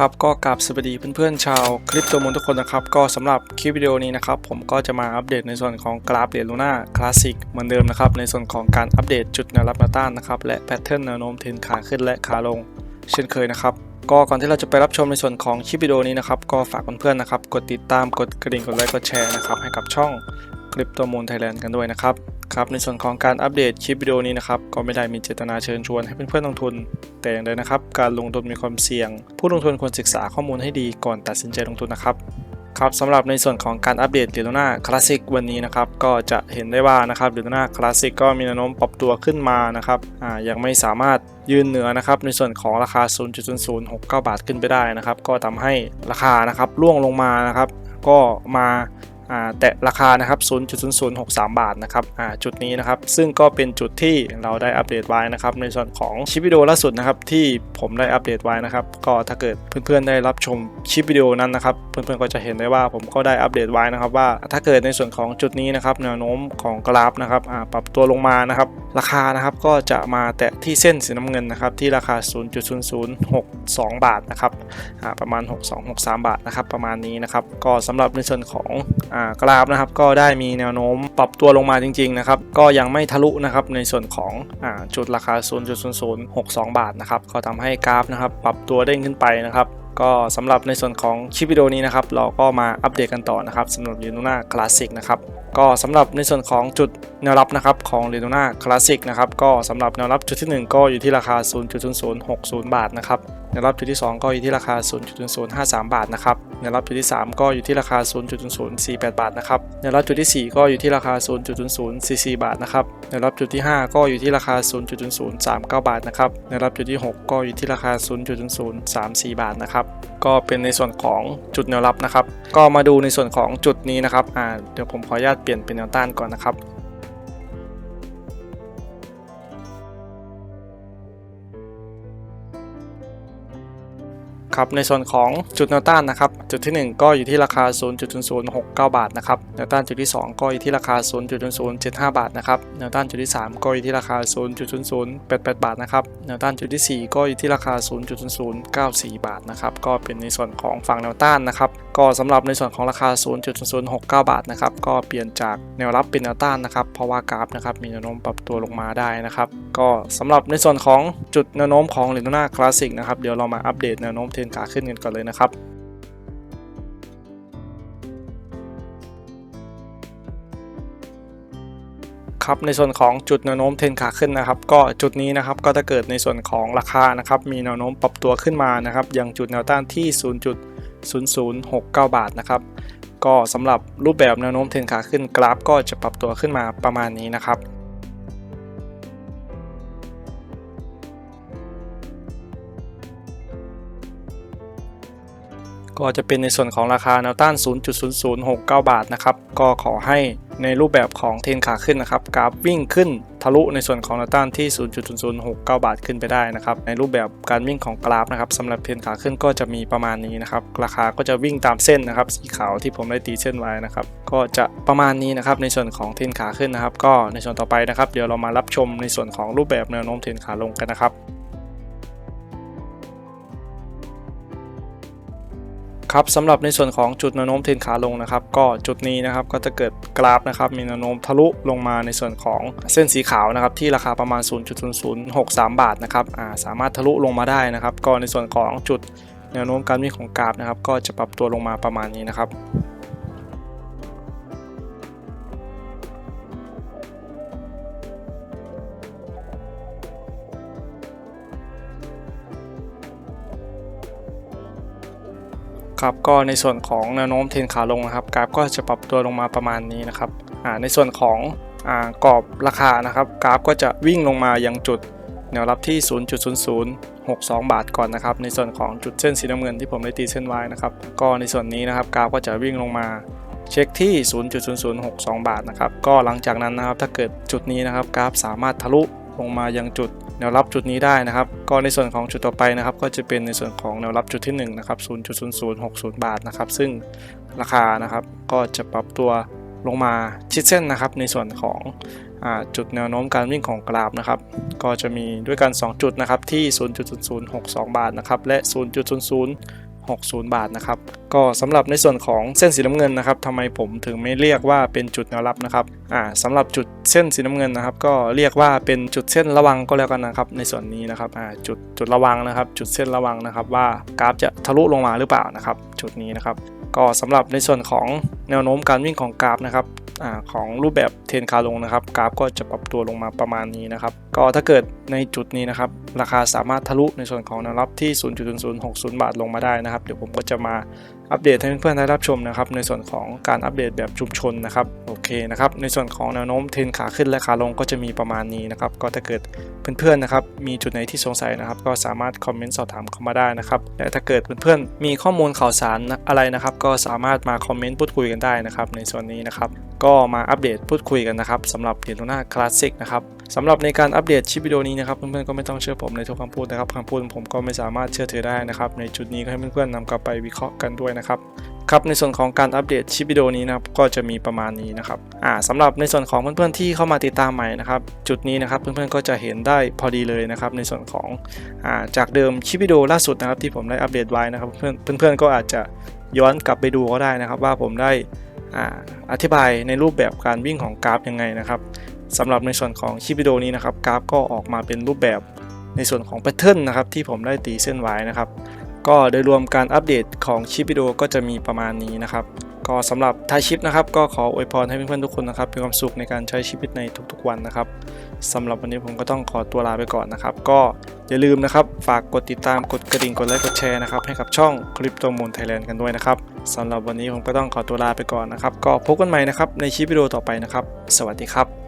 ครับก็กราบสวัสดีเพื่อนๆชาวคลิปตัวมูลทุกคนนะครับ ก็สำหรับคลิปวิดีโอนี้นะครับ ผมก็จะมาอัปเดตในส่วนของกราฟเหรียญลูน่าคลาสสิกเหมือนเดิมนะครับ ในส่วนของการอัปเดตจุดแนวรับแนวต้านนะครับ และแพทเทิร์นแนวโน้มเทรนขาขึ้นและขาลง เช่นเคยนะครับ ก็ก่อนที่เราจะไปรับชมในส่วนของคลิปวิดีโอนี้นะครับ ก็ฝากเพื่อนๆนะครับ กดติดตามกดกระดิ่งกดไลค์กดแชร์นะครับให้กับช่องคลิปตัวมูลไทยแลนด์กันด้วยนะครับ ครับในส่วนของการอัปเดตคลิปวิดีโอนี้นะครับก็ไม่ได้มีเจตนาเชิญชวนให้เพื่อนๆลงทุน แต่อย่างใดนะครับ การลงทุนมีความเสี่ยง ผู้ลงทุนควรศึกษาข้อมูลให้ดีก่อนตัดสินใจลงทุนนะครับครับสำหรับในส่วนของการอัปเดตเดลน่าคลาสสิกวันนี้นะครับก็จะเห็นได้ว่านะครับเดลน่าคลาสสิกก็มีแนวโน้มปรับตัวขึ้นมานะครับอ่ายังไม่สามารถยืนเหนือนะครับในส่วนของราคา 0.0069 บาทขึ้นไปได้นะครับ ก็ทำให้ราคานะครับร่วงลงมานะครับ ก็มา แตะราคานะครับ 0.0063 บาทนะครับจุดนี้นะครับ ซึ่งก็เป็นจุดที่เราได้อัปเดตไว้นะครับ ในส่วนของคลิปวิดีโอล่าสุดนะครับที่ผมได้อัปเดตไว้นะครับ ก็ถ้าเกิดเพื่อนๆได้รับชมคลิปวิดีโอนั้นนะครับ เพื่อนๆก็จะเห็นได้ว่าผมก็ได้อัปเดตไว้นะครับว่า ถ้าเกิดในส่วนของจุดนี้นะครับแนวโน้มของกราฟนะครับปรับตัวลงมานะครับ ราคานะครับก็จะมาแตะที่เส้นสีน้ำเงินนะครับที่ราคา 0.0062 บาทนะครับประมาณ 6263 บาทนะครับประมาณนี้นะครับก็สำหรับในส่วนของกราฟนะครับก็ได้มีแนวโน้มปรับตัวลงมาจริงๆนะครับก็ยังไม่ทะลุนะครับในส่วนของอจุดราคา 0.0062 บาทนะครับก็ทำให้กราฟนะครับปรับตัวเด้งขึ้นไปนะครับก็สำหรับในส่วนของคลิปวิดีโอนี้นะครับเราก็มาอัปเดตกันต่อนะครับสำหรับ l ูน่าคลาสสิกนะครับก็สำหรับในส่วนของจุดแนวรับนะครับของ l ูน่าคลาสสิกนะครับก็สำหรับแนวรับจุดที่ 1 ก็อยู่ที่ราคา 0.0060 บาทนะครับ แนวรับจุดที่ 2 ก็อยู่ที่ราคา 0.0053 บาทนะครับแนวรับจุดที่ 3 ก็อยู่ที่ราคา 0.0048 บาทนะครับแนวรับจุดที่ 4 ก็อยู่ที่ราคา 0.0044 บาทนะครับแนวรับจุดที่ 5 ก็อยู่ที่ราคา 0.0039 บาทนะครับแนวรับจุดที่ 6 ก็อยู่ที่ราคา 0.0034 บาทนะครับก็เป็นในส่วนของจุดแนวรับนะครับ ก็มาดูในส่วนของจุดนี้นะครับอ่าเดี๋ยวผมขออนุญาตเปลี่ยนเป็นแนวต้านก่อนนะครับ ครับในส่วนของจุดแนวต้านนะครับจุดที่ 1 ก็อยู่ที่ราคา 0.0069 บาทนะครับแนวต้านจุดที่ 2 ก็อยู่ที่ราคา 0.0075 บาทนะครับแนวต้านจุดที่ 3 ก็อยู่ที่ราคา 0.0088 บาทนะครับแนวต้านจุดที่ 4 ก็อยู่ที่ราคา 0.0094 บาทนะครับก็เป็นในส่วนของฝั่งแนวต้านนะครับก็สำหรับในส่วนของราคา0.069 บาทนะครับก็เปลี่ยนจากแนวรับเป็นแนวต้านนะครับเพราะว่ากราฟนะครับมีแนวโน้มปรับตัวลงมาได้นะครับก็สำหรับในส่วนของจุดแนวโน้มของ l ูน่าคลาสสิกนะครับเดี๋ยวเรามาอัปเดตแนวโน้มเทนขาขึ้นกันก่อนเลยนะครับครับในส่วนของจุดแนวโน้มเทรนขาขึ้นนะครับ ก็จุดนี้นะครับก็จะเกิดในส่วนของราคานะครับ มีแนวโน้มปรับตัวขึ้นมานะครับยังจุดแนวต้านที่ 0.0069 บาทนะครับ ก็สำหรับรูปแบบแนวโน้มเทรนขาขึ้นกราฟก็จะปรับตัวขึ้นมาประมาณนี้นะครับ ก็จะเป็นในส่วนของราคาแนวต้าน 0.0069 บาทนะครับ ก็ขอให้ในรูปแบบของเทนขาขึ้นนะครับ กราฟวิ่งขึ้นทะลุในส่วนของแนวต้านที่ 0.0069 บาทขึ้นไปได้นะครับ ในรูปแบบการวิ่งของกราฟนะครับสำหรับเทนขาขึ้นก็จะมีประมาณนี้นะครับ ราคาก็จะวิ่งตามเส้นนะครับ สีขาวที่ผมได้ตีเส้นไว้นะครับ ก็จะประมาณนี้นะครับ ในส่วนของเทนขาขึ้นนะครับ ก็ในส่วนต่อไปนะครับ เดี๋ยวเรามารับชมในส่วนของรูปแบบแนวโน้มเทนขาลงกันนะครับ ครับสำหรับในส่วนของจุดแนวโน้มเทรนขาลงนะครับ ก็จุดนี้นะครับก็จะเกิดกราฟนะครับมีแนวโน้มทะลุลงมาในส่วนของเส้นสีขาวนะครับที่ราคาประมาณ 0.0063 บาทนะครับอ่าสามารถทะลุลงมาได้นะครับ ก็ในส่วนของจุดแนวโน้มการวิ่งของกราฟนะครับ ก็จะปรับตัวลงมาประมาณนี้นะครับ ครับก็ในส่วนของแนวโน้มเทรนขาลงนะครับกราฟก็จะปรับตัวลงมาประมาณนี้นะครับในส่วนของอกรอบราคานะครับกราฟก็จะวิ่งลงมายังจุดแนวรับที่ 0.0062 บาทก่อนนะครับในส่วนของจุดเส้นสีน้ำเงินที่ผมได้ตีเส้นไว้นะครับก็ในส่วนนี้นะครับกราฟก็จะวิ่งลงมาเช็คที่ 0.0062 บาทนะครับก็หลังจากนั้นนะครับถ้าเกิดจุดนี้นะครับกราฟสามารถทะลุลงมายังจุด แนวรับจุดนี้ได้นะครับ ก็ในส่วนของจุดต่อไปนะครับ ก็จะเป็นในส่วนของแนวรับจุดที่1นะครับ0.0060 บาทนะครับ ซึ่งราคานะครับก็จะปรับตัวลงมาชิดเส้นนะครับ ในส่วนของอจุดแนวโน้มการวิ่งของกราฟนะครับ ก็จะมีด้วยกัน 2 จุดนะครับที่ 0.0062 บาทนะครับ และ 0.00 60 บาทนะครับ ก็สำหรับในส่วนของเส้นสีน้ำเงินนะครับทำไมผมถึงไม่เรียกว่าเป็นจุดแนวรับนะครับอ่าสำหรับจุดเส้นสีน้ำเงินนะครับ ก็เรียกว่าเป็นจุดเส้นระวังก็แล้วกันนะครับ ในส่วนนี้นะครับอ่าจุดจุดระวังนะครับ จุดเส้นระวังนะครับ ว่ากราฟจะทะลุลงมาหรือเปล่านะครับ จุดนี้นะครับ ก็สำหรับในส่วนของแนวโน้มการวิ่งของกราฟนะครับ อของรูปแบบเทรนขาลงนะครับ กราฟก็จะปรับตัวลงมาประมาณนี้นะครับ ก็ถ้าเกิดในจุดนี้นะครับ ราคาสามารถทะลุในส่วนของแนวรับที่ 0.0060 บาทลงมาได้นะครับ เดี๋ยวผมก็จะมาอัปเดตให้เพื่อนๆได้รับชมนะครับในส่วนของการอัปเดตแบบชุมชนนะครับโอเคนะครับในส่วนของแนวโน้มเทรนขาขึ้นและขาลงก็จะมีประมาณนี้นะครับก็ถ้าเกิดเพื่อนๆนะครับมีจุดไหนที่สงสัยนะครับ ก็สามารถคอมเมนต์สอบถามเข้ามาได้นะครับและถ้าเกิดเพื่อนๆมีข้อมูลข่าวสารอะไรนะครับ ก็สามารถมาคอมเมนต์พูดคุยกันได้นะครับในส่วนนี้นะครับก็มาอัปเดตพูดคุยกันนะครับสำหรับเหรียญลูน่าคลาสสิกนะครับ สำหรับในการอัปเดตชิปวิดีโอนี้นะครับเพื่อนๆก็ไม่ต้องเชื่อผมในทุกคำพูดนะครับคำพูดของผมก็ไม่สามารถเชื่อถือได้นะครับในจุดนี้ก็ให้เพื่อนๆนำกลับไปวิเคราะห์กันด้วยนะครับครับในส่วนของการอัปเดตชิปวิดีโอนี้นะครับก็จะมีประมาณนี้นะครับอ่าสำหรับในส่วนของเพื่อนๆที่เข้ามาติดตามใหม่นะครับจุดนี้นะครับเพื่อนๆก็จะเห็นได้พอดีเลยนะครับในส่วนของอ่าจากเดิมชิปวิดีโอล่าสุดนะครับที่ผมได้อัปเดตไว้นะครับเพื่อนเพื่อนๆก็อาจจะย้อนกลับไปดูก็ได้นะครับ ว่าผมได้อ่าอธิบายในรูปแบบการวิ่งของกราฟยังไงนะครับ สำหรับในส่วนของชิปวิดีโอนี้นะครับกราฟก็ออกมาเป็นรูปแบบในส่วนของแพทเทิร์นนะครับที่ผมได้ตีเส้นไว้นะครับ ก็โดยรวมการอัปเดตของชิปวิดีโอก็จะมีประมาณนี้นะครับก็สำหรับท้ายชิปนะครับก็ขออวยพรให้เพื่อนๆทุกคนนะครับมีความสุขในการใช้ชีวิตในทุกๆวันนะครับสำหรับวันนี้ผมก็ต้องขอตัวลาไปก่อนนะครับ ก็อย่าลืมนะครับฝากกดติดตามกดกระดิ่งกดไลค์กดแชร์นะครับให้กับช่องคลิปตัวมูลไทยแลนด์กันด้วยนะครับสำหรับวันนี้ผมก็ต้องขอตัวลาไปก่อนนะครับ ก็พบกันใหม่นะครับในชิปวิดีโอต่อไปนะครับ สวัสดีครับ